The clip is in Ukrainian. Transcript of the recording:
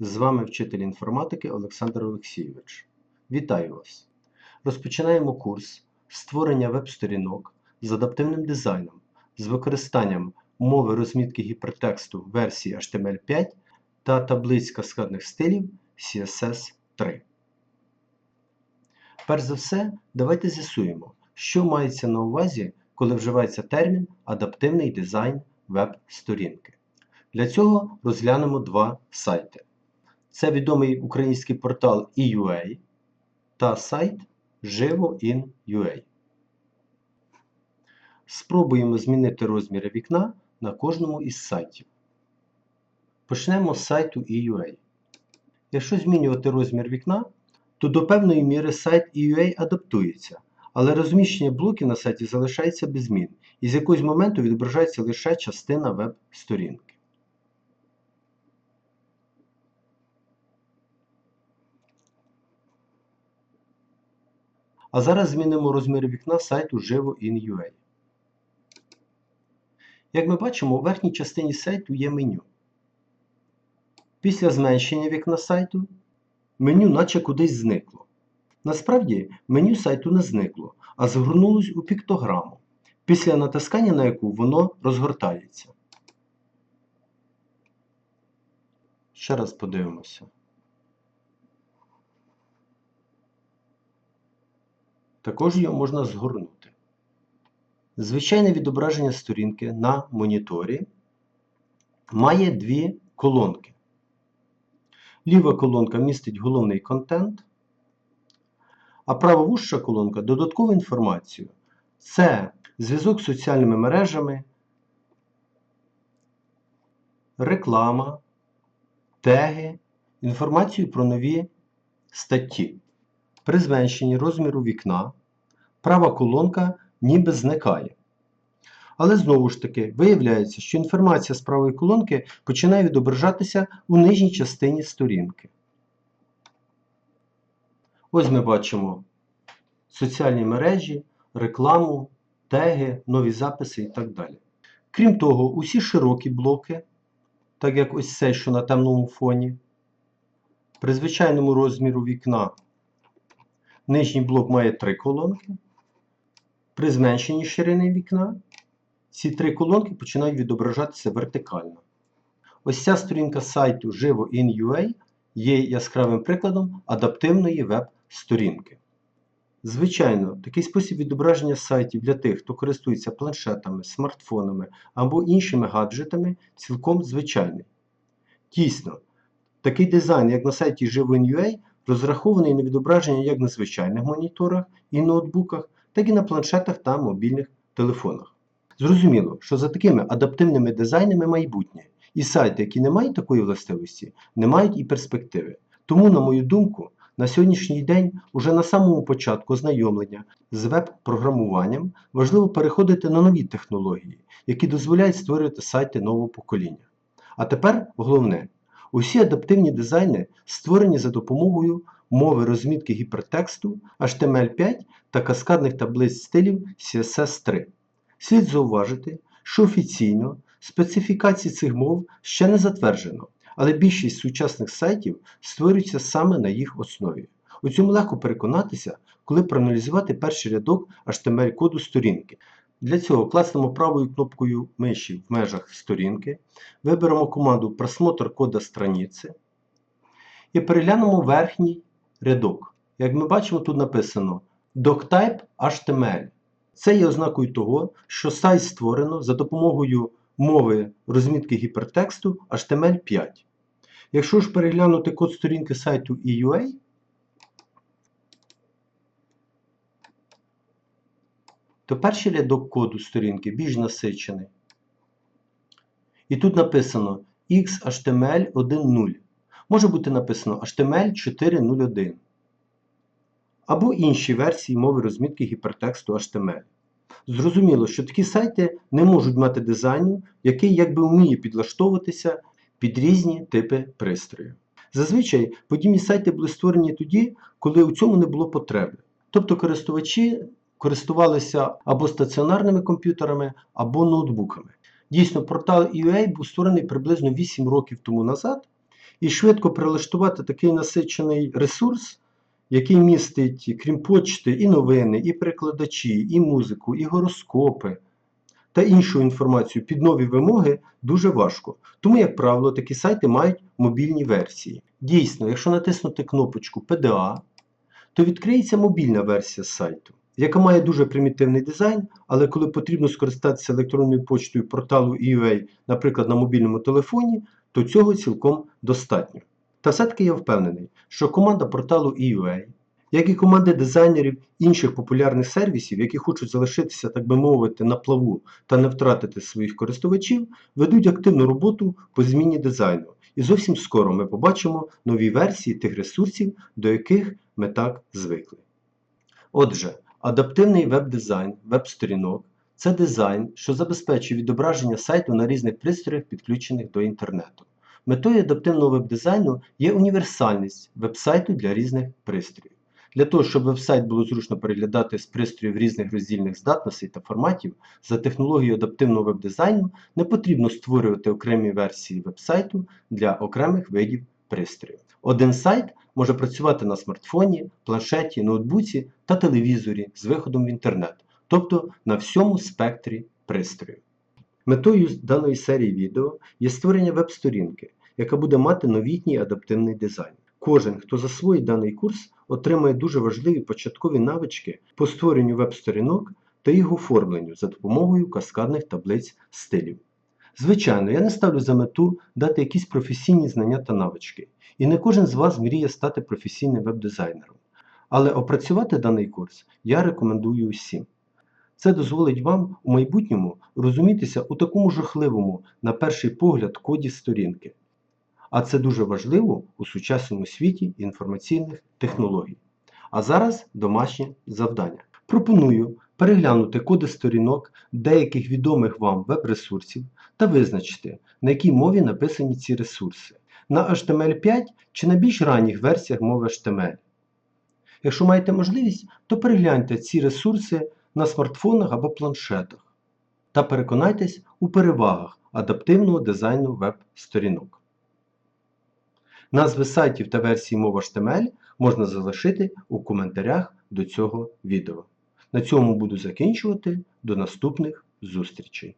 З вами вчитель інформатики Олександр Олексійович. Вітаю вас! Розпочинаємо курс створення веб-сторінок з адаптивним дизайном з використанням мови розмітки гіпертексту версії HTML5 та таблиць каскадних стилів CSS 3. Перш за все, давайте з'ясуємо, що мається на увазі, коли вживається термін адаптивний дизайн веб-сторінки. Для цього розглянемо два сайти. Це відомий український портал EUA та сайт Живо.in.ua. Спробуємо змінити розміри вікна на кожному із сайтів. Почнемо з сайту EUA. Якщо змінювати розмір вікна, то до певної міри сайт EUA адаптується, але розміщення блоків на сайті залишається без змін, і з якогось моменту відображається лише частина веб-сторінки. А зараз змінимо розмір вікна сайту Живо.in.ua. Як ми бачимо, у верхній частині сайту є меню. Після зменшення вікна сайту меню наче кудись зникло. Насправді, меню сайту не зникло, а згорнулось у піктограму, після натискання на яку воно розгортається. Ще раз подивимося. Також його можна згорнути. Звичайне відображення сторінки на моніторі має дві колонки. Ліва колонка містить головний контент, а правовуща колонка додаткову інформацію. Це зв'язок з соціальними мережами, реклама, теги, інформацію про нові статті. При зменшенні розміру вікна права колонка ніби зникає. Але знову ж таки виявляється, що інформація з правої колонки починає відображатися у нижній частині сторінки. Ось ми бачимо соціальні мережі, рекламу, теги, нові записи і так далі. Крім того, усі широкі блоки, так як ось цей, що на темному фоні, при звичайному розміру вікна нижній блок має три колонки. При зменшенні ширини вікна ці три колонки починають відображатися вертикально. Ось ця сторінка сайту Живо.in.ua є яскравим прикладом адаптивної веб-сторінки. Звичайно, такий спосіб відображення сайтів для тих, хто користується планшетами, смартфонами або іншими гаджетами, цілком звичайний. Дійсно, такий дизайн, як на сайті Живо.in.ua, розрахований на відображення як на звичайних моніторах і ноутбуках, так і на планшетах та мобільних телефонах. Зрозуміло, що за такими адаптивними дизайнами майбутнє, і сайти, які не мають такої властивості, не мають і перспективи. Тому, на мою думку, на сьогоднішній день, уже на самому початку ознайомлення з веб-програмуванням важливо переходити на нові технології, які дозволяють створювати сайти нового покоління. А тепер головне, усі адаптивні дизайни створені за допомогою мови розмітки гіпертексту HTML5 та каскадних таблиць стилів CSS 3. Слід зауважити, що офіційно специфікації цих мов ще не затверджено, але більшість сучасних сайтів створюються саме на їх основі. У цьому легко переконатися, коли проаналізувати перший рядок HTML-коду сторінки. Для цього класнемо правою кнопкою миші в межах сторінки, виберемо команду Просмотр кода страниці і переглянемо верхній рядок. Як ми бачимо, тут написано DocType HTML. Це є ознакою того, що сайт створено за допомогою мови розмітки гіпертексту HTML5. Якщо ж переглянути код сторінки сайту EUA, то перший рядок коду сторінки більш насичений. І тут написано XHTML 1.0. Може бути написано HTML 4.0.1 або інші версії мови розмітки гіпертексту HTML. Зрозуміло, що такі сайти не можуть мати дизайну, який якби вміє підлаштовуватися під різні типи пристрою. Зазвичай подібні сайти були створені тоді, коли у цьому не було потреби. Тобто користувачі користувалися або стаціонарними комп'ютерами, або ноутбуками. Дійсно, портал EUA був створений приблизно 8 років тому назад, і швидко прилаштувати такий насичений ресурс, який містить, крім почти, і новини, і перекладачі, і музику, і гороскопи та іншу інформацію під нові вимоги дуже важко. Тому, як правило, такі сайти мають мобільні версії. Дійсно, якщо натиснути кнопочку PDA, то відкриється мобільна версія сайту, яка має дуже примітивний дизайн, але коли потрібно скористатися електронною почтою порталу EUA, наприклад, на мобільному телефоні, то цього цілком достатньо. Та все-таки я впевнений, що команда порталу EUA, як і команди дизайнерів інших популярних сервісів, які хочуть залишитися, так би мовити, на плаву та не втратити своїх користувачів, ведуть активну роботу по зміні дизайну. І зовсім скоро ми побачимо нові версії тих ресурсів, до яких ми так звикли. Отже, адаптивний веб-дизайн веб-сторінок це дизайн, що забезпечує відображення сайту на різних пристроях, підключених до інтернету. Метою адаптивного веб-дизайну є універсальність веб-сайту для різних пристроїв. Для того, щоб веб-сайт було зручно переглядати з пристроїв різних роздільних здатностей та форматів, за технологією адаптивного веб-дизайну не потрібно створювати окремі версії веб-сайту для окремих видів пристроїв. Один сайт може працювати на смартфоні, планшеті, ноутбуці та телевізорі з виходом в інтернет, тобто на всьому спектрі пристроїв. Метою даної серії відео є створення веб-сторінки, яка буде мати новітній адаптивний дизайн. Кожен, хто засвоїть даний курс, отримає дуже важливі початкові навички по створенню веб-сторінок та їх оформленню за допомогою каскадних таблиць стилів. Звичайно, я не ставлю за мету дати якісь професійні знання та навички, і не кожен з вас мріє стати професійним веб-дизайнером. Але опрацювати даний курс я рекомендую усім. Це дозволить вам у майбутньому розумітися у такому жахливому, на перший погляд, коді сторінки. А це дуже важливо у сучасному світі інформаційних технологій. А зараз домашнє завдання. Пропоную переглянути коди сторінок деяких відомих вам веб-ресурсів та визначити, на якій мові написані ці ресурси. На HTML5 чи на більш ранніх версіях мови HTML. Якщо маєте можливість, то перегляньте ці ресурси на смартфонах або планшетах та переконайтесь у перевагах адаптивного дизайну веб-сторінок. Назви сайтів та версії мови HTML можна залишити у коментарях до цього відео. На цьому буду закінчувати. До наступних зустрічей!